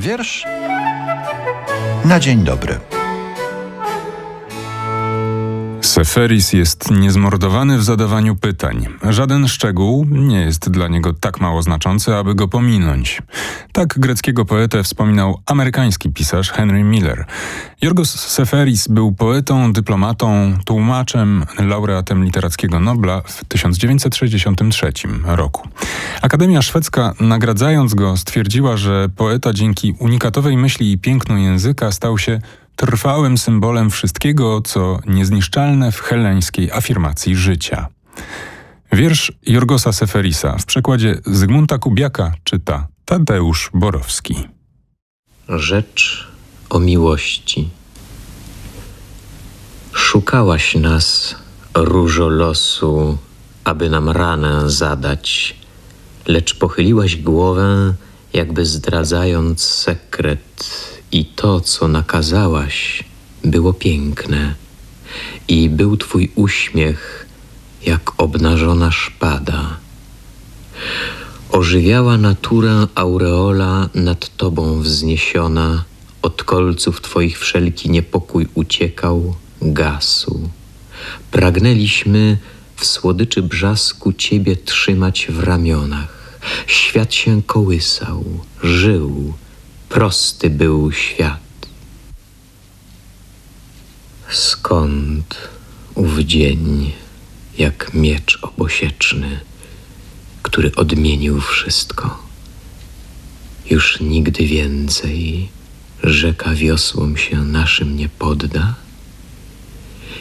Wiersz na dzień dobry. Seferis jest niezmordowany w zadawaniu pytań. Żaden szczegół nie jest dla niego tak mało znaczący, aby go pominąć. Tak greckiego poetę wspominał amerykański pisarz Henry Miller. Jorgos Seferis był poetą, dyplomatą, tłumaczem, laureatem literackiego Nobla w 1963 roku. Akademia Szwedzka, nagradzając go, stwierdziła, że poeta dzięki unikatowej myśli i pięknu języka stał się trwałym symbolem wszystkiego, co niezniszczalne w heleńskiej afirmacji życia. Wiersz Jorgosa Seferisa w przekładzie Zygmunta Kubiaka czyta Tadeusz Borowski. Rzecz o miłości. Szukałaś nas, różo losu, aby nam ranę zadać, lecz pochyliłaś głowę, jakby zdradzając sekret, i to, co nakazałaś, było piękne, i był twój uśmiech, jak obnażona szpada. Ożywiała naturę aureola nad tobą wzniesiona, od kolców twoich wszelki niepokój uciekał, gasł. Pragnęliśmy w słodyczy brzasku ciebie trzymać w ramionach. Świat się kołysał, żył, prosty był świat. Skąd ów dzień, jak miecz obosieczny, który odmienił wszystko? Już nigdy więcej rzeka wiosłom się naszym nie podda?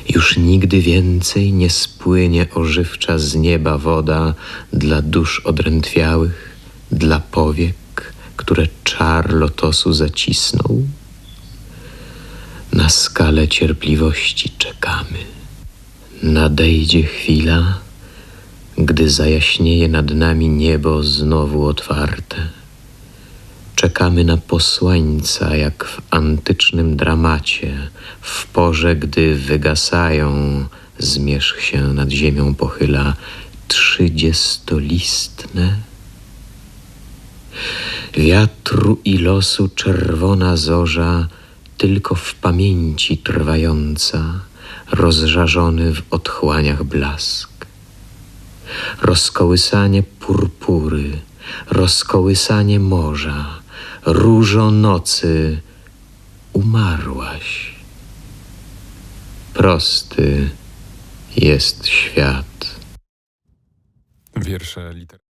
Już nigdy więcej nie spłynie ożywcza z nieba woda dla dusz odrętwiałych, dla powiek, które czar lotosu zacisnął? Na skalę cierpliwości czekamy. Nadejdzie chwila, gdy zajaśnieje nad nami niebo znowu otwarte. Czekamy na posłańca, jak w antycznym dramacie, w porze, gdy wygasają, zmierzch się nad ziemią pochyla, trzydziestolistne. Wiatru i losu czerwona zorza, tylko w pamięci trwająca, rozżarzony w otchłaniach blask. Rozkołysanie purpury, rozkołysanie morza, różo nocy, umarłaś. Prosty jest świat. Wiersze liter.